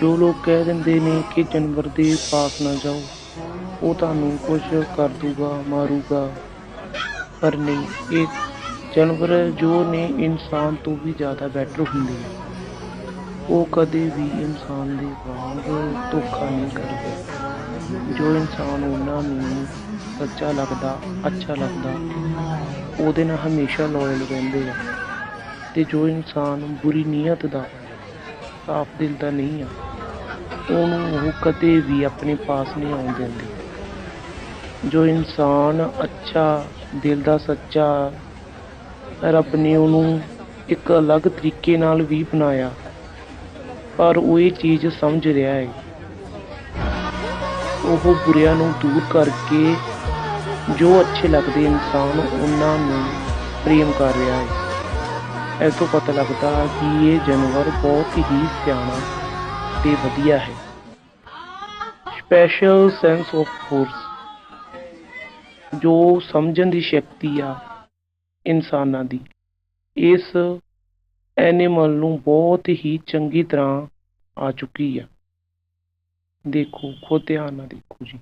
ਜੋ ਲੋਕ ਕਹਿ ਦਿੰਦੇ ਨੇ ਕਿ ਜਾਨਵਰ ਦੇ ਪਾਸ ਨਾ ਜਾਓ, ਉਹ ਤੁਹਾਨੂੰ ਕੁਝ ਕਰ ਦੂਗਾ, ਮਾਰੂਗਾ। ਪਰ ਨਹੀਂ, ਇਹ ਜਾਨਵਰ ਜੋ ਨੇ ਇਨਸਾਨ ਤੋਂ ਵੀ ਜ਼ਿਆਦਾ ਬੈਟਰ ਹੁੰਦੇ ਆ ਉਹ ਕਦੇ ਵੀ ਇਨਸਾਨ ਦੇ ਵਾਂਗ ਧੋਖਾ ਨਹੀਂ ਕਰਦੇ। ਜੋ ਇਨਸਾਨ ਉਹਨਾਂ ਨੂੰ ਸੱਚਾ ਲੱਗਦਾ, ਅੱਛਾ ਲੱਗਦਾ, ਉਹਦੇ ਨਾਲ ਹਮੇਸ਼ਾ ਲਾਇਲ ਰਹਿੰਦੇ ਆ। ਤੇ ਜੋ ਇਨਸਾਨ ਬੁਰੀ ਨੀਅਤ ਦਾ ਸਾਫ਼ ਦਿਲ ਦਾ ਨਹੀਂ ਆ। ਉਹਨੂੰ ਉਹ ਕਦੇ ਵੀ ਆਪਣੇ ਪਾਸ ਨਹੀਂ ਆਉਣ ਦਿੰਦੇ। ਜੋ ਇਨਸਾਨ ਅੱਛਾ, ਦਿਲ ਦਾ ਸੱਚਾ ਰੱਬ ਨੇ ਉਹਨੂੰ ਇੱਕ ਅਲੱਗ ਤਰੀਕੇ ਨਾਲ ਵੀ ਬਣਾਇਆ, ਪਰ ਉਹ ਇਹ ਚੀਜ਼ ਸਮਝ ਰਿਹਾ ਹੈ। ਉਹ ਬੁਰਿਆਂ ਨੂੰ ਦੂਰ ਕਰਕੇ ਜੋ ਅੱਛੇ ਲੱਗਦੇ ਇਨਸਾਨ ਉਹਨਾਂ ਨੂੰ ਪ੍ਰੇਮ ਕਰ ਰਿਹਾ ਹੈ। ਇਸ ਤੋਂ ਪਤਾ ਲੱਗਦਾ ਕਿ ਇਹ ਜਾਨਵਰ ਬਹੁਤ ਹੀ ਸਿਆਣਾ ਤੇ ਵਧੀਆ ਹੈ। ਸਪੈਸ਼ਲ ਸੈਂਸ ਆਫ ਫੋਰਸ ਜੋ ਸਮਝਣ ਦੀ ਸ਼ਕਤੀ ਆ ਇਨਸਾਨਾਂ ਦੀ। ਇਸ ਐਨੀਮਲ ਨੂੰ ਬਹੁਤ ਹੀ ਚੰਗੀ ਤਰ੍ਹਾਂ ਆ ਚੁੱਕੀ ਆ। ਦੇਖੋ, ਖੁਦ ਧਿਆਨ ਨਾਲ ਦੇਖੋ ਜੀ।